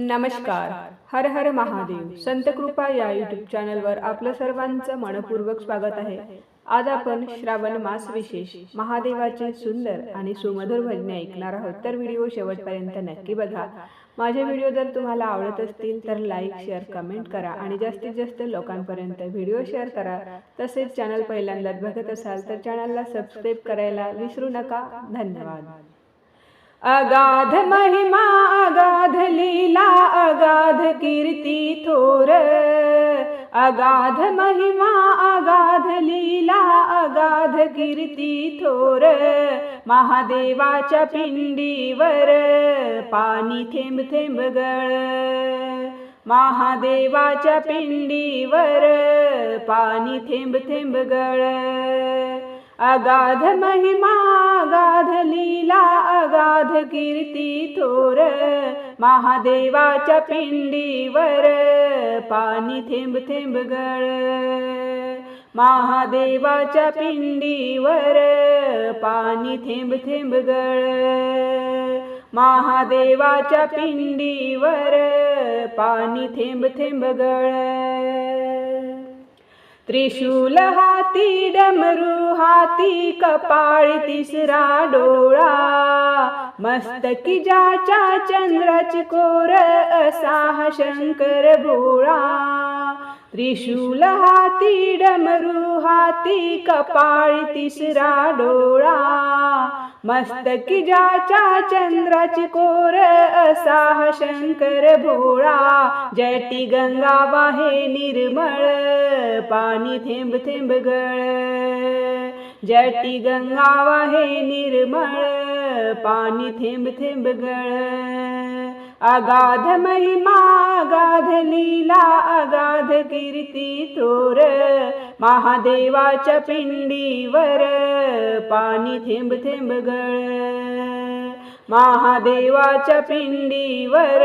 नमस्कार. हर हर महादेव. संत कृपा या युट्यूब चॅनलवर आपलं सर्वांचं मनपूर्वक स्वागत आहे. आज आपण श्रावण मास विशेष महादेवाचे सुंदर आणि सुमधुर भजने ऐकणार आहोत. तर व्हिडिओ शेवटपर्यंत नक्की बघा. माझे व्हिडिओ जर तुम्हाला आवडत असतील तर लाईक शेअर कमेंट करा आणि जास्तीत जास्त लोकांपर्यंत व्हिडिओ शेअर करा. तसेच चॅनल पहिल्यांदाच बघत असाल तर चॅनलला सबस्क्राईब करायला विसरू नका. धन्यवाद. अगाध महिमा अगाध लीला अगाध कीर्ती थोर. अगाध महिमा अगाध लीला अगाध कीर्ती थोर. महादेवाच्या पिंडीवर पाणी थेंब थेंब गळ. महादेवाच्या पिंडीवर पाणी थेंब थेंब गळ. अगाध महिमा अगाध लीला अगाध कीर्ती थोर महादेवाच्या पिंडीवर पाणी थेंब थेंब गळ. महादेवाच्या पिंडीवर पाणी थेंब थेंब गळ. महादेवाच्या पिंडीवर पाणी थेंब थेंब गळ. त्रिशूल हाती डमरू हाती कपाळी तिसरा डोळा. मस्तकी जाच्या चंद्राची कोर असा शंकर भोळा. त्रिशूल हाती डमरू हाती कपाळी तिसरा डोळा. मस्तकी जाच्या चंद्राची कोर असा हा शंकर भोळा. जटी गंगा वाहे निर्मळ पाणी थेंब थेंब गळ. जटी गंगा वाहे निर्मळ पाणी थेंब थेंब गळ. अगाध महिमा अगाध लीला अगाध कीर्ती थोर महादेवाच्या पिंडीवर पाणी थेंब थेंब गळ. महादेवाच्या पिंडीवर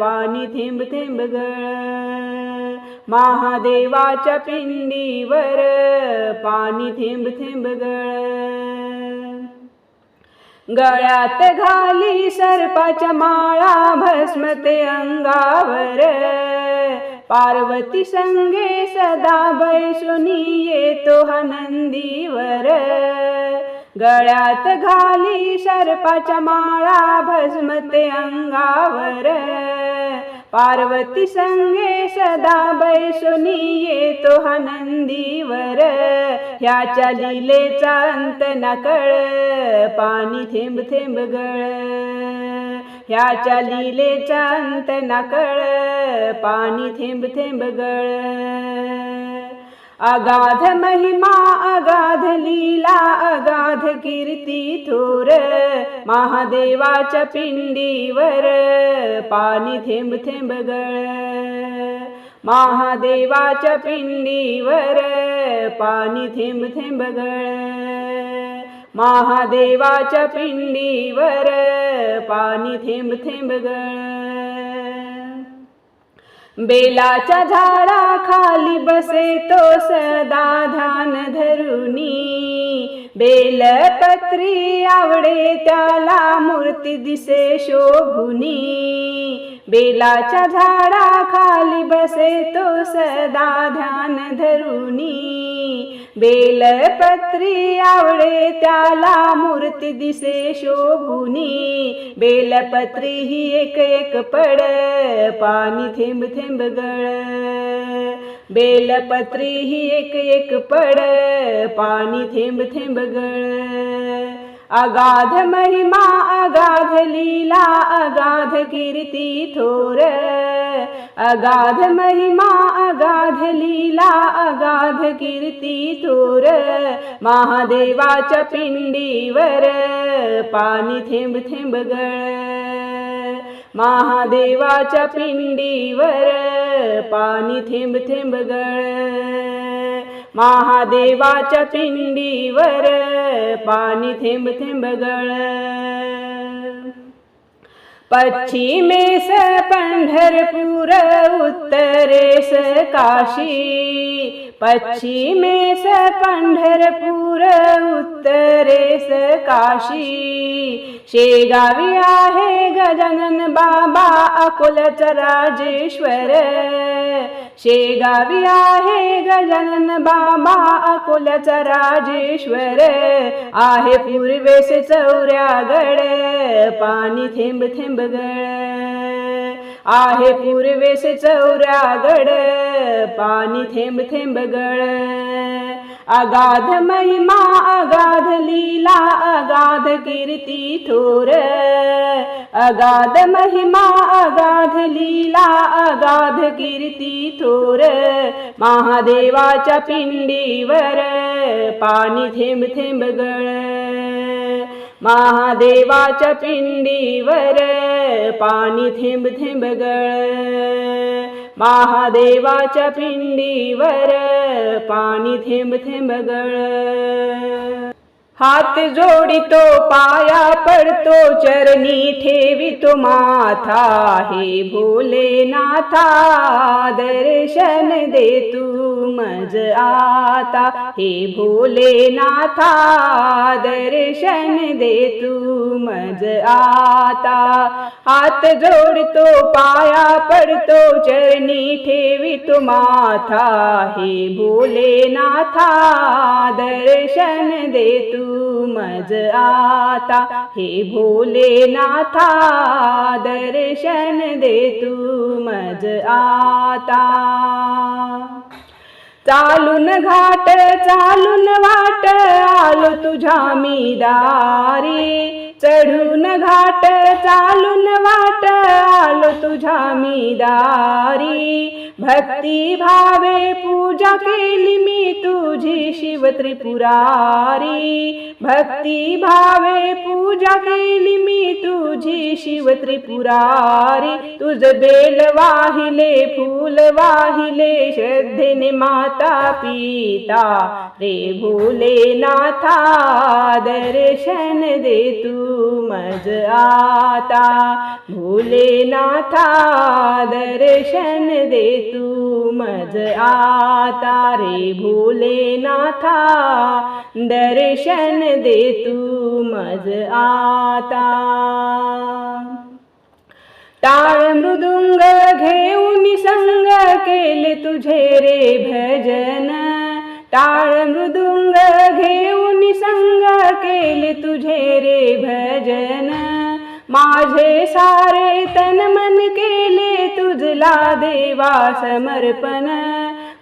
पाणी थेंब थेंब गळ. महादेवाच्या पिंडीवर पाणी थेंब थेंब गळ. गळ्यात घाली सर्पाच्या माळा भस्मते अंगावर. पार्वती संगे सदा बैसुनी येतो हा नंदीवर. गळ्यात घाली सर्पाच्या माळा भस्मते अंगावर. पार्वती संगे सदा बैसुनी येतो हा नंदीवर. ह्याच्या लिलेचा अंत न कळ पाणी थेंब थेंब गळ. ह्याच्या लिलेचा अंत न कळ पाणी थेंब थेंब गळ. अगाध महिमा अगा लीला अगाध कीर्ती थोर महादेवाच्या पिंडीवर पाणी थेंब थेंब गळ. महादेवाच्या पिंडीवर पाणी थेंब थेंब गळ. महादेवाच्या पिंडीवर पाणी थेंब थेंब गळ. बेलाच्या झाडा खाली बसे तो सदा ध्यान धरुनी. बेलपत्री आवडे त्याला मूर्ती दिसे शोभुनी. बेलाच्या झाडा खाली बसे तो सदा ध्यान धरुनी. बेलपत्री आवडे त्याला मूर्ती दिसे शोभुनी. बेलपत्री ही एक एक पड पाणी थेंब थेंब गळ. बेलपत्री ही एक एक पड पाणी थेंब थेंब गळ. अगाध महिमा अगाध लीला अगाध कीर्ती थोर. अगाध महिमा अगाध लीला अगाध कीर्ती थोर. महादेवाच्या पिंडीवर पाणी थेंब थेंब गळ. महादेवाच्या पिंडीवर पाणी थेंब थेंब गळ. महादेवाच्या पिंडीवर पाणी थेंब थेंब गळ पश्चिमेस पंढरपूर उत्तरेस काशी. पश्चिमेस पंढरपूर उत्तरेस काशी. शेगावी आहे गजानन बाबा अकोलच राजेश्वर शेगावी आहे गजानन बाबा अकोलच राजेश्वर आहे पूर्वेस चौऱ्यागड पाणी थेंब थेंब गड आहे पूर्वेस चौरागड पाणी थेंब थेंब गळ अगाध महिमा अगाध लीला अगाध कीर्ती थोर. अगाध महिमा अगाध लीला अगाध कीर्ती थोर. महादेवाच्या पिंडीवर पाणी थेंब थेंब गळ महादेवाच्या पिंडीवर पाणी थेंब थेंब गळ. महादेवाच्या पिंडीवर पाणी थेंब थेंब गळ. हात जोडितो पाया पडतो चरणी ठेवितो माथा हे भोलेनाथा दर्शन दे तू मज आता. हे भोलेनाथा दर्शन दे तू मज आता. हात जोडतो पाया पडतो चरणी ठेवितो माथा हे भोलेनाथा दर्शन दे तू मज आता हे भोलेनाथा दर्शन दे तू मज आता. चालून घाट चालून वाट आलो तुझ्या मी दारी चढून घाट चालून वाट आलो तुझ्या मी दारी भक्ती भावे पूजा केली मी तुझी शिव त्रिपुरारी. भक्ती भावे पूजा केली मी तुझी शिव त्रिपुरारी. तुझ बेल वाहिले फूल वाहिले श्रद्धेने माता पिता रे भोलेनाथा दर्शन दे तू मज आता. भोलेनाथा दर्शन दे तू मज आता. रे भोलेनाथा दर्शन दे तू मज आता. टाळ मृदू तुझे रे भजन. टाळ मृदुंग घेऊन संग केले तुझे रे भजन. माझे सारे तन मन केले तुझला देवा समर्पण.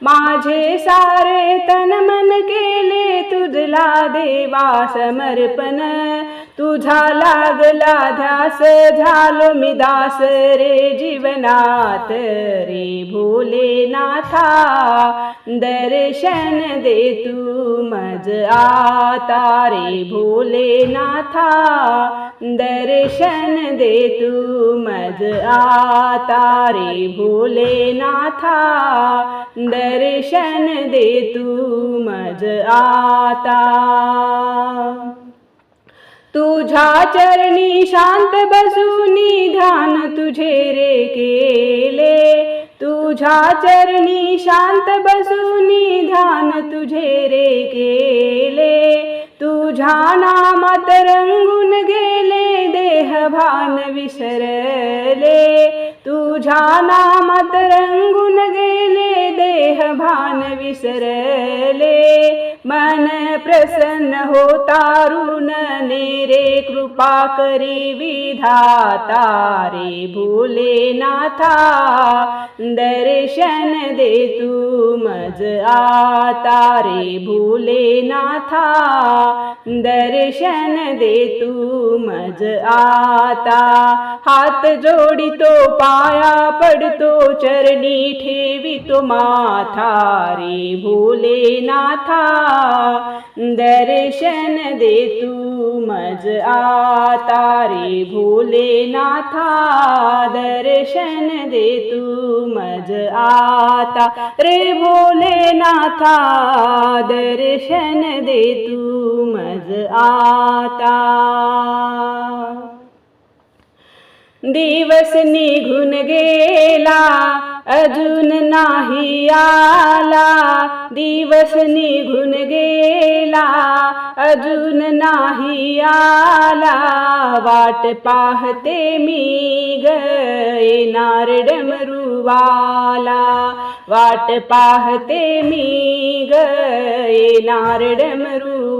माझे सारे तन मन केले तुझला देवा समर्पण. तुझा लागला ध्यास झालो मी दास रे जीवनात. रे भोलेनाथा दर्शन दे तू मज आता. रे भोलेनाथा दर्शन दे तू मज आता. रे भोलेनाथा दर्शन दे तू मज आता. तुझ्या चरणी शांत बसूनी ध्यान तुझे रे केले. तुझ्या चरणी शांत बसूनी ध्यान तुझे रे केले. तुझ्या नामात रंगून गेले देह भान विसरले. तुझ्या नामात रंगून गेले भान विसरले. मन प्रसन्न होता तारुण रे कृपा करी विधाता रे भोलेनाथा. दर्शन दे तू मज आता रे भोलेनाथा. दर्शन दे तू मज आता. हात जोडितो पाया पडतो चरणी ठेवितो माथा. रे भोलेनाथा दर्शन दे तू मज आता रे भोलेनाथा दर्शन दे तू मज आता रे भोलेनाथा दर्शन दे तू मज आता। दिवस निघून गेला अजून नाही आला दिवस निघून गेला. अजून नाही आला वाट पाहते मी ग येणार डमरुवाला. वाट पाहते मी ग डमरू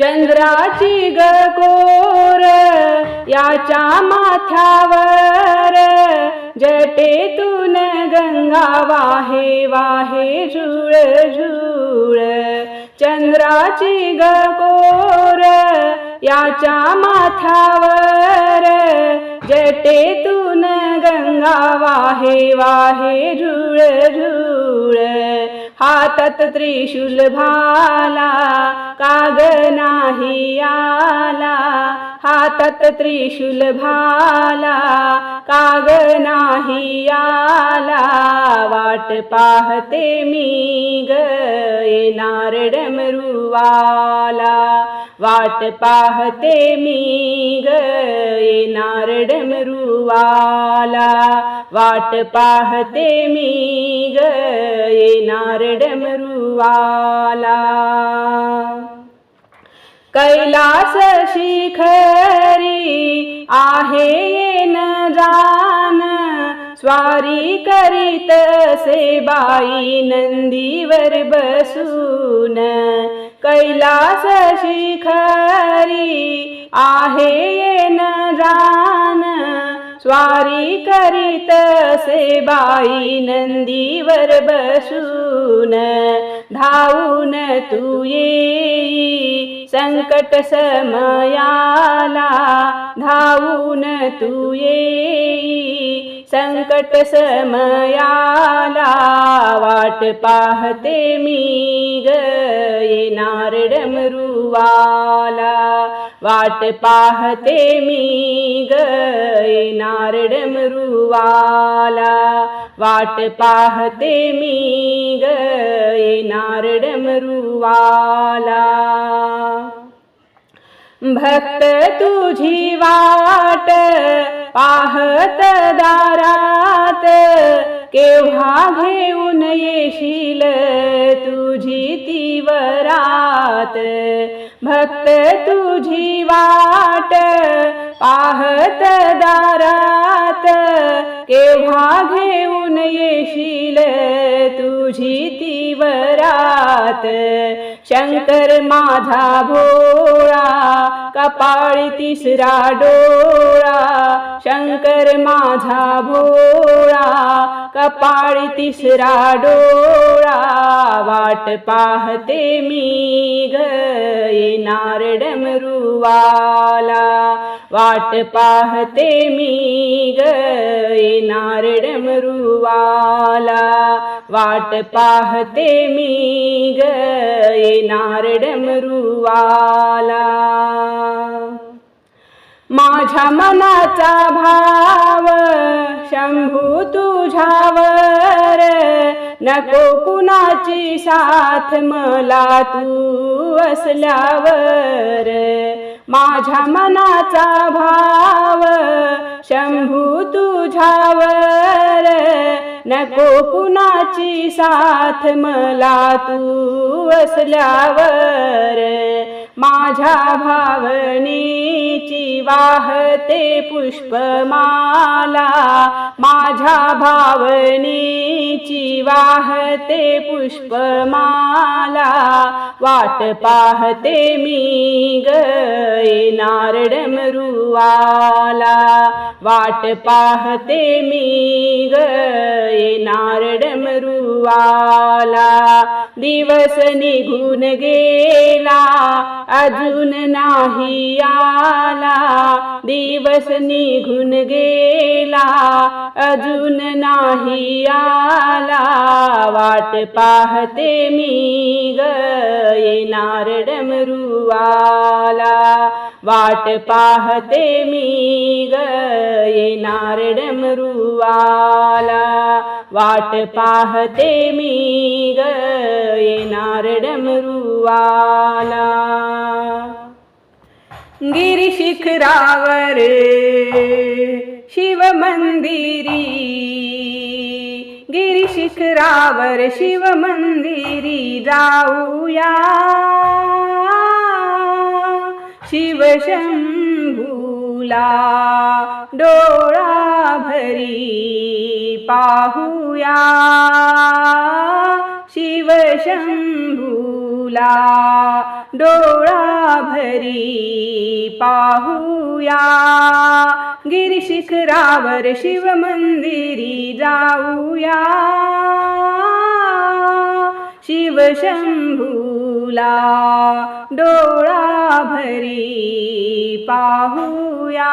चंद्राची गकोर याच्या माथ्यावर. जटेतून गंगा वाहे वाहे झुळ झुळ. चंद्राची गकोर याच्या माथ्यावर. जटेतून गंगा वाहे वाहे झुळ झुळ. हातात त्रिशूल भाला काग नाही आला. हातात त्रिशूल भाला काग नाही आला. वाट पाहते मी ग येणार डमरुवाला वाट पाहते मी ग येणार डमरुवाला वाट पाहते मी ग येणार डमरुवाला कैलास शिखरी आहे येन जान स्वारी करीत से बाई नंदीवर बसून. कैलास शिखरी आहे येन जान स्वारी करीत से बाई नंदीवर बसून. धावून तू येई संकट समयाला. धावून तू येई संकट समयाला वाट पाहते मी ग येणार डमरुवाला वाट पाहते मी ग येणार डमरुवाला वाट पाहते मी ग येणार डमरुवाला भक्त तुझी वाट पाहत दारात केव्हा घेऊन येशील तुझी तीवरात भक्त तुझी वाट पाहत दारात केव्हा घेऊन येशील तुझी ती वरात? शंकर माझा भोळा कपाळी तिसरा डोळा. शंकर माझा भोळा कपाळी तिसरा डोळा. वाट पाहते मी ग येणार डमरुवाला. वाट पाहते मी ग येणार डमरुवाला वाट पाहते मी ग येणार डमरुवाला माझ्या मनाचा भाव शंभू तुझ्यावर. नको कुणाची साथ मला तू असल्यावर. माझ्या मनाचा भाव शंभू तुझ्यावर नको कुणाची साथ मला तू असल्यावर माझ्या भावनेची वाहते पुष्पमाला. माझ्या भावनेची वाहते पुष्पमाला. वाट पाहते मी ग येणार डमरुवाला वाट पाहते मी ग येणार डमरुवाला दिवस निघून गेला. अजून नाही आला. दिवस निघून गेला. अजून नाही आला. वाट पाहते मी ग. येणार डमरुवाला. वाट पाहते मी ग. येणार डमरुवाला. वाट पाहते मी ग. येणार डमरू गिरी गिरिशिखरावर शिव मंदिरी। गिरिशिखरावर शिव मंदिरी जाऊया। शिव शंभूला डोळा भरी पाहूया। शिव तुला डोळा भरी पाहूया. गिरिशिखरावर शिव मंदिरी जाऊया. शिव तुला डोळा भरी पाहूया.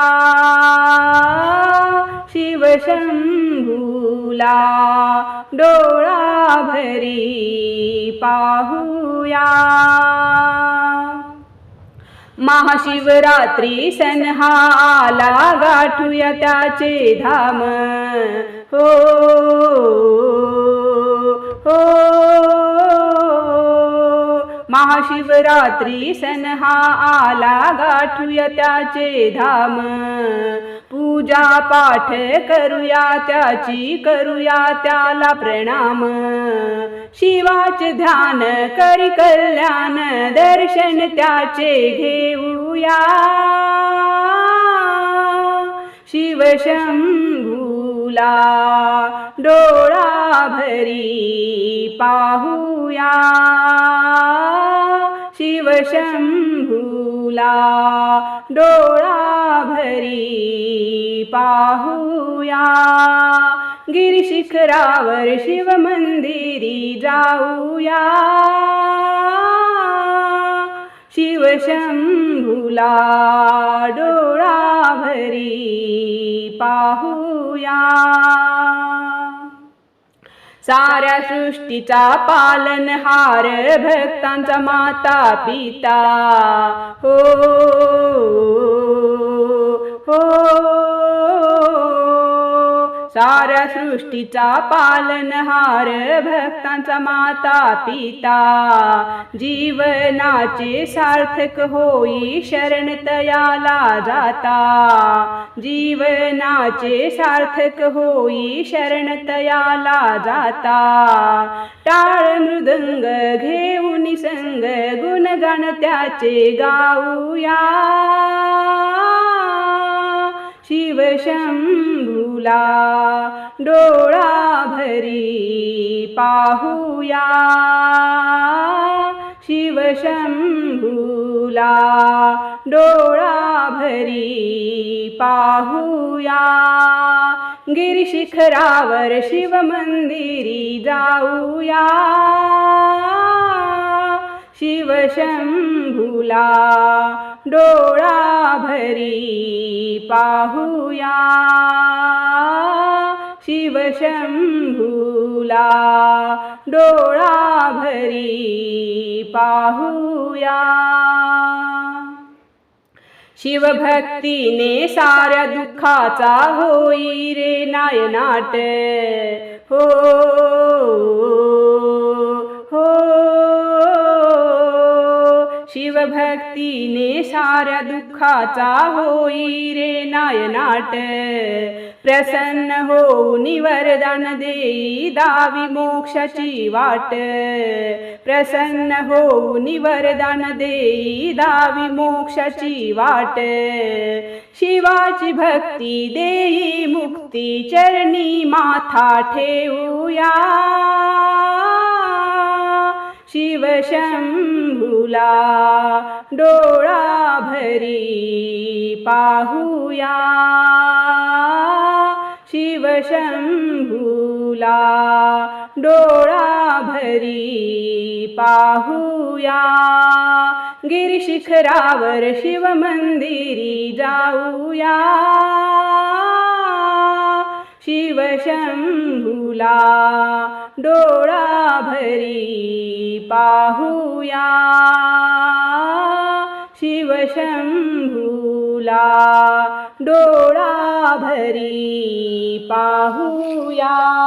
शिवशंभूला डोळा भरी पाहूया. महाशिवरात्री सण हा आला गाठूया त्याचे धाम. हो हो महाशिवरात्री सण हा आला गाठूया त्याचे धाम. पूजा पाठ करूया त्याची करूया त्याला प्रणाम. शिवाचे ध्यान करी कल्याण दर्शन त्याचे घेऊया. शिवशंभूला डोळा भरी पाहूया. शिवशंभूला डोळा भरी पाहूया. गिरिशिखरावर शिव मंदिरी जाऊया. शिवशंभूला डोळा भरी पाहूया. साऱ्या सृष्टीचा पालनहार भक्तांचा माता पिता. हो हो. हो, हो. साऱ्या सृष्टीचा पालनहार भक्तांचा माता पिता. जीवनाचे सार्थक होई शरण तयाला जाता. जीवनाचे सार्थक होई शरण तयाला जाता. टाळ मृदंग घेऊन संग गुणगान त्याचे गाऊया. तुला डोळा भरी पाहूया. शिवशंभूला डोळा भरी पाहूया. गिरिशिखरावर शिव मंदिरी जाऊया. शिवशंभूला डोळा भरी पाहूया. शिवशंभूला डोळा भरी पाहूया. शिवभक्तीने साऱ्या दुःखाचा होई रे नायनाट. हो हो शिवभक्तीने साऱ्या दुःखाचा होई रे नायनाट. प्रसन्न होऊन वरदान देई दावी मोक्षाची वाट. प्रसन्न होऊन वरदान देई दावी मोक्षाची वाट. शिवाची भक्ती देई मुक्ती चरणी माथा ठेवूया. शिवशंभूला डोळा भरी पाहूया. शिवशंभूला डोळा भरी पाहूया. गिरिशिखरावर शिवमंदिरी जाऊया. शिवशंभूला डोळा भरी पाहूया. शिवशंभूला डोळा भरी पाहूया.